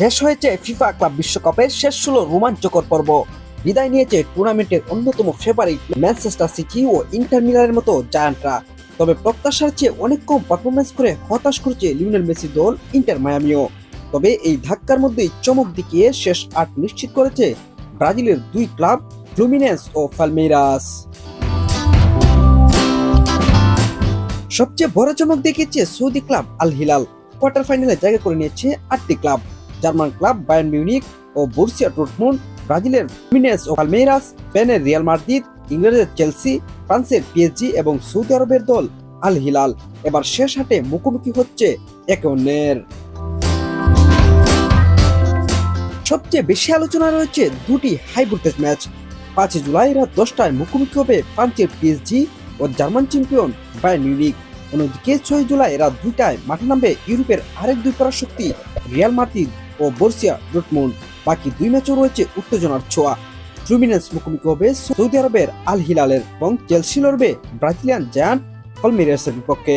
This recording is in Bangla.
শেষ হয়েছে ফিফা ক্লাব বিশ্বকাপের শেষ ষোলো রোমাঞ্চকর পর্ব। বিদায় নিয়েছে টুর্নামেন্টের অন্যতম ফেভারিট ম্যানচেস্টার সিটি ও ইন্টার মিলানের মতো জায়ান্টরা তবে প্রত্যাশার চেয়ে অনেক কম পারফরমেন্স করে হতাশ করছে লিওনেল মেসি দল ইন্টার মায়ামিও তবে এই ধাক্কার মধ্যেই চমক দেখিয়ে শেষ আট নিশ্চিত করেছে ব্রাজিলের দুই ক্লাব ফ্লুমিনেন্স ও ফালমেইরাস সবচেয়ে বড় চমক দেখিয়েছে Saudi club Al Hilal quarter ফাইনালে জায়গা করে নিয়েছে আটটি club. German club Bayern Munich ও বর্সিয়া ডর্টমুন্ড, ব্রাজিলের ফ্লুমিনেন্স ও পালমেইরাস স্পেনের রিয়াল মাদ্রিদ, ইংল্যান্ডের চেলসি, ফ্রান্সের পিএসজি এবং সৌদি আরবের দল আল হিলাল। এবার শেষ হাটে মুখোমুখি হচ্ছে একে অন্যের। সবচেয়ে বেশি আলোচনা রয়েছে দুটি হাই ভোল্টেজ ম্যাচ। পাঁচই জুলাই রাত দশটায় মুখোমুখি হবে ফ্রান্সের পিএসজি ও জার্মান চ্যাম্পিয়ন বায়ার্ন মিউনিক অন্যদিকে ছয় জুলাই রাত দুইটায় মাঠে নামবে ইউরোপের আরেক দুই পরাশক্তি রিয়াল মাদ্রিদ। ও বর্ষিয়া ডটমুন্ড। বাকি দুই ম্যাচও রয়েছে উত্তেজনার ছোঁয়া। ফ্লুমিনেন্স মুখোমুখি হবে সৌদি আরবের আল হিলালের এবং চেলসি লড়বে ব্রাজিলিয়ান জায়ান্ট ফলমিরেসের বিপক্ষে।